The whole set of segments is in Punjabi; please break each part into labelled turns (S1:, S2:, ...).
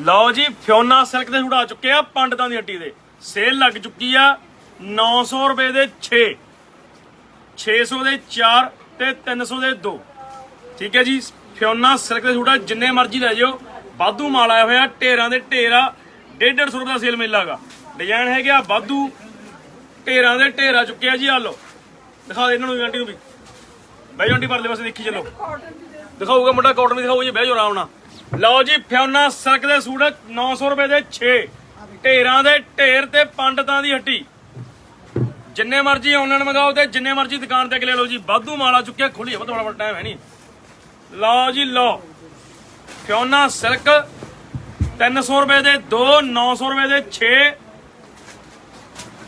S1: ਲਓ ਜੀ, ਫਿਓਨਾ ਸਿਲਕ ਦੇ ਸੂਟ ਆ ਚੁੱਕੇ ਆ, ਪੰਡਤਾਂ ਦੀ ਹੱਟੀ ਦੇ। ਸੇਲ ਲੱਗ ਚੁੱਕੀ ਆ 900 ਰੁਪਏ ਦੇ 6 600 ਦੇ 4 ਤੇ 300 ਦੇ 2 ਠੀਕ ਹੈ ਜੀ, ਫਿਓਨਾ ਸਿਲਕ ਦੇ ਸੂਟ ਆ, ਜਿੰਨੇ ਮਰਜ਼ੀ ਲੈ ਜਿਓ। ਵਾਧੂ ਮਾਲ ਆਇਆ ਹੋਇਆ, ਢੇਰਾਂ ਦੇ ਢੇਰਾ 150 ਰੁਪਏ ਦਾ ਸੇਲ ਮੇਲਾਗਾ ਡਿਜ਼ਾਈਨ ਹੈਗੇ ਆ ਵਾਧੂ, ਢੇਰਾਂ ਦੇ ਢੇਰਾ ਚੁੱਕਿਆ ਜੀ, ਆ ਲਓ। ਦਿਖਾ ਦੇ ਇਹਨਾਂ ਨੂੰ, ਆਂਟੀ ਨੂੰ ਵੀ। ਬਹਿ ਜਾਓ, ਆਂਟੀ, ਪਰਲੇ ਪਾਸੇ ਦੇਖੀ ਚਲੋ। ਦਿਖਾਊਗਾ ਮੁੰਡਾ ਕਾਟਨ ਵੀ ਦਿਖਾਊ ਜੀ, ਬਹਿ ਜਾਓ ਆਰਾਮ ਨਾਲ। ਲਓ ਜੀ, ਫਿਓਨਾ ਸਿਲਕ ਦੇ ਸੂਟ 900 ਰੁਪਏ ਦੇ 6 ਢੇਰਾਂ ਦੇ ਢੇਰ ਤੇ ਪੰਡਤਾਂ ਦੀ ਹੱਟੀ। ਜਿੰਨੇ ਮਰਜ਼ੀ ਆਨਲਾਈਨ ਮੰਗਾਓ ਤੇ ਜਿੰਨੇ ਮਰਜ਼ੀ ਦੁਕਾਨ ਤੇ ਲੈ ਲਓ ਜੀ, ਵਾਧੂ ਮਾਲ ਆ ਚੁੱਕਿਆ ਖੁੱਲੀ ਬਹੁਤ ਬੜਾ ਟਾਈਮ ਹੈ ਨਹੀਂ ਲਓ ਜੀ, ਲਓ। ਫਿਓਨਾ ਸਿਲਕ 300 ਰੁਪਏ ਦੇ 2 900 ਰੁਪਏ ਦੇ 6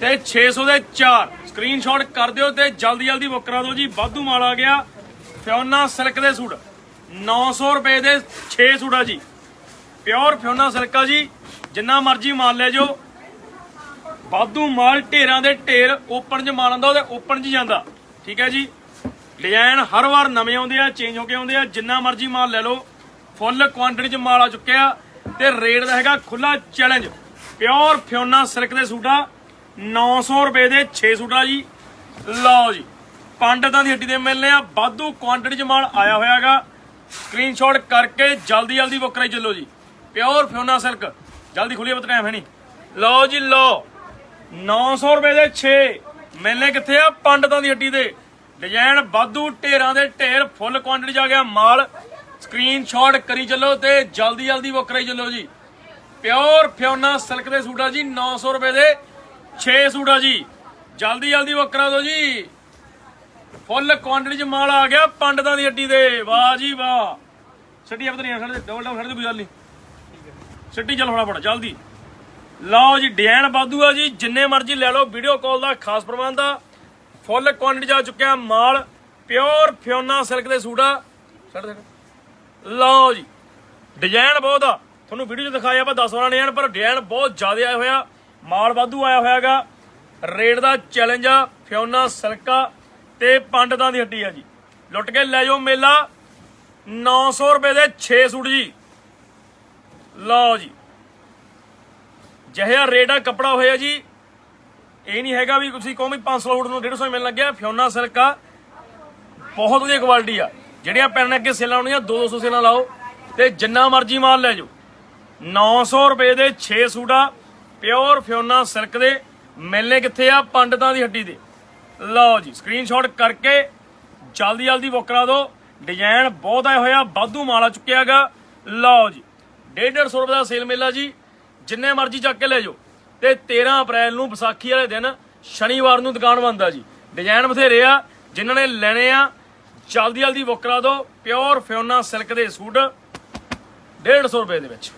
S1: ਤੇ 600 ਦੇ 4 ਸਕਰੀਨਸ਼ਾਟ ਕਰ ਦਿਓ ਤੇ ਜਲਦੀ ਜਲਦੀ ਬੁੱਕ ਕਰਾ ਦਿਓ ਜੀ, ਵਾਧੂ ਮਾਲ ਆ ਗਿਆ। ਫਿਓਨਾ ਸਿਲਕ ਦੇ ਸੂਟ। 900 ਰੁਪਏ ਦੇ 6 ਸੂਟ ਆ ਜੀ। ਪਿਓਰ ਫਿਓਨਾ ਸਿਲਕ ਆ ਜੀ, ਜਿੰਨਾ ਮਰਜ਼ੀ ਮਾਲ ਲੈ ਜਾਓ। ਵਾਧੂ ਮਾਲ ਢੇਰਾਂ ਦੇ ਢੇਰ ਓਪਨ 'ਚ ਮਾਲ ਆਉਂਦਾ, ਉਹਦੇ ਓਪਨ 'ਚ ਜਾਂਦਾ। ਠੀਕ ਹੈ ਜੀ? ਡਿਜ਼ਾਈਨ ਹਰ ਵਾਰ ਨਵੇਂ ਆਉਂਦੇ ਆ ਚੇਂਜ ਹੋ ਕੇ ਆਉਂਦੇ ਆ, ਜਿੰਨਾ ਮਰਜ਼ੀ ਮਾਲ ਲੈ ਲਓ। ਫੁੱਲ ਕੁਆਂਟੀਟੀ 'ਚ ਮਾਲ ਆ ਚੁੱਕਿਆ ਤੇ ਰੇਟ ਦਾ ਹੈਗਾ ਖੁੱਲਾ ਚੈਲੰਜ ਪਿਓਰ ਫਿਓਨਾ ਸਿਲਕ ਦੇ ਸੂਟਾ ਆ 900 ਰੁਪਏ ਦੇ 6 ਸੂਟਾ ਜੀ। ਲਓ ਜੀ, ਪੰਡਤਾਂ ਦੀ ਹੱਟੀ ਦੇ ਮਿਲਨੇ ਆ। ਵਾਧੂ ਕੁਆਂਟੀਟੀ 'ਚ ਮਾਲ ਆਇਆ ਹੋਇਆਗਾ ਸਕਰੀਨਸ਼ਾਟ ਕਰਕੇ ਜਲਦੀ ਜਲਦੀ ਬੁੱਕ ਕਰਾਈ ਚੱਲੋ ਜੀ। ਪਿਓਰ ਫਿਓਨਾ ਸਿਲਕ ਜਲਦੀ ਖੁੱਲੀ ਬਤ ਟਾਈਮ ਹੈ ਨਹੀਂ ਲਓ ਜੀ, ਲਓ। 900 ਰੁਪਏ ਦੇ 6 ਮਿਲਨੇ ਕਿੱਥੇ ਆ? ਪੰਡਤਾਂ ਦੀ ਹੱਡੀ ਤੇ। ਡਿਜ਼ਾਈਨ ਵਾਧੂ, ਢੇਰਾਂ ਦੇ ਢੇਰ, ਫੁੱਲ ਕੁਆਂਟੀਟੀ 'ਚ ਆ ਗਿਆ ਮਾਲ। ਸਕਰੀਨਸ਼ਾਟ ਕਰੀ ਚੱਲੋ ਤੇ ਜਲਦੀ ਜਲਦੀ ਬੁੱਕ ਕਰਾਈ ਚੱਲੋ ਜੀ। ਪਿਓਰ ਫਿਓਨਾ ਸਿਲਕ ਦੇ ਸੂਟ ਆ ਜੀ। 900 ਰੁਪਏ ਦੇ 6 ਸੂਟ ਆ ਜੀ। ਜਲਦੀ ਜਲਦੀ ਬੁੱਕ ਕਰਾ ਦਿਓ ਜੀ। ਫੁੱਲ ਕੁਆਂਟੀਟੀ 'ਚ ਮਾਲ ਆ ਗਿਆ ਪੰਡਤਾਂ ਦੀ ਅੱਡੀ ਦੇ ਵਾਹ ਜੀ ਵਾਹ। ਸਿੱਟੀ ਆ ਪਤਾ ਨਹੀਂ ਸਾਡੇ ਡਬਲ ਡਬਲ ਸਾਡੇ ਕੋਈ ਗੱਲ ਨਹੀਂ। ਸਿੱਟੀ ਚੱਲ ਫਟਾਫਟ, ਜਲਦੀ। ਲਓ ਜੀ ਡਿਜ਼ਾਈਨ ਵਾਧੂ ਆ ਜੀ, ਜਿੰਨੇ ਮਰਜ਼ੀ ਲੈ ਲਓ ਵੀਡੀਓ ਕਾਲ ਦਾ ਖਾਸ ਪ੍ਰਬੰਧ ਆ। ਫੁੱਲ ਕੁਆਂਟੀਟੀ 'ਚ ਚੁੱਕਿਆ ਮਾਲ ਪਿਓਰ ਫਿਓਨਾ ਸਿਲਕ ਦੇ ਸੂਟ ਆ। ਛੱਡ ਦੇ। ਲਓ ਜੀ ਡਿਜ਼ਾਈਨ ਬਹੁਤ ਆ। ਤੁਹਾਨੂੰ ਵੀਡੀਓ 'ਚ ਦਿਖਾਇਆ ਆਪਾਂ 10 ਵਾਲਾ ਡਿਜ਼ਾਈਨ ਪਰ ਡਿਜ਼ਾਈਨ ਬਹੁਤ ਜ਼ਿਆਦਾ ਆਇਆ ਹੋਇਆ। ਮਾਲ ਵਾਧੂ ਆਇਆ ਹੋਇਆਗਾ। ਰੇਟ ਦਾ ਚੈਲੰਜ ਆ, ਫਿਓਨਾ ਸਿਲਕਾ ਤੇ ਪੰਡਤਾਂ ਦੀ ਹੱਟੀ ਆ ਜੀ। ਲੁੱਟ ਕੇ ਲੈ ਜਾਓ ਮੇਲਾ। 900 ਰੁਪਏ ਦੇ 6 ਸੂਟ ਜੀ। ਲਓ ਜੀ। ਜਿਹਿਆ ਰੇਟ ਆ, ਕੱਪੜਾ ਹੋਇਆ ਜੀ। ਇਹ ਨਹੀਂ ਹੈਗਾ ਵੀ ਤੁਸੀਂ ਕਹੋ ਵੀ 500 ਸੂਟ ਨੂੰ 150 ਮਿਲਣ ਲੱਗਿਆ। ਫਿਓਨਾ ਆ। ਬਹੁਤ ਵਧੀਆ ਕੁਆਲਿਟੀ ਆ। ਜਿਹੜੀਆਂ ਪੈਣ ਅੱਗੇ ਸੇਲਾਂ ਆਉਣੀਆਂ 200 ਸੇਲਾਂ ਲਾਓ। ਤੇ ਜਿੰਨਾ ਮਰਜ਼ੀ ਮਾਲ ਲੈ ਜਾਓ। 900 ਰੁਪਏ ਦੇ 6 ਸੂਟ ਆ। ਪਿਓਰ ਫਿਓਨਾ ਸਿਲਕ ਦੇ। ਮਿਲਨੇ ਕਿੱਥੇ ਆ? ਪੰਡਤਾਂ ਦੀ ਹੱਡੀ ਦੇ। ਲਓ ਜੀ ਸਕਰੀਨਸ਼ਾਟ ਕਰਕੇ ਜਲਦੀ ਜਲਦੀ ਬੁੱਕ ਕਰਾ ਦਿਓ। ਡਿਜ਼ਾਈਨ ਬਹੁਤ ਆਇਆ ਹੋਇਆ ਵਾਧੂ ਮਾਲ ਆ ਚੁੱਕਿਆਗਾ ਲਓ ਜੀ 150 ਰੁਪਏ ਦਾ ਸੇਲ ਮੇਲਾ ਜੀ। ਜਿੰਨੇ ਮਰਜ਼ੀ ਚੱਕ ਕੇ ਲੈ ਜਾਓ। ਤੇ 13 ਅਪ੍ਰੈਲ ਨੂੰ ਵਿਸਾਖੀ ਵਾਲੇ ਦਿਨ ਸ਼ਨੀਵਾਰ ਨੂੰ ਦੁਕਾਨ ਬੰਦ ਆ ਜੀ। ਡਿਜ਼ਾਈਨ ਬਥੇਰੇ ਆ, ਜਿਨ੍ਹਾਂ ਨੇ ਲੈਣੇ ਆ, ਜਲਦੀ ਜਲਦੀ ਬੁੱਕ ਕਰਾ ਦਿਓ। ਪਿਓਰ ਫਿਓਨਾ ਸਿਲਕ ਦੇ ਸੂਟ 150 ਰੁਪਏ ਦੇ ਵਿੱਚ।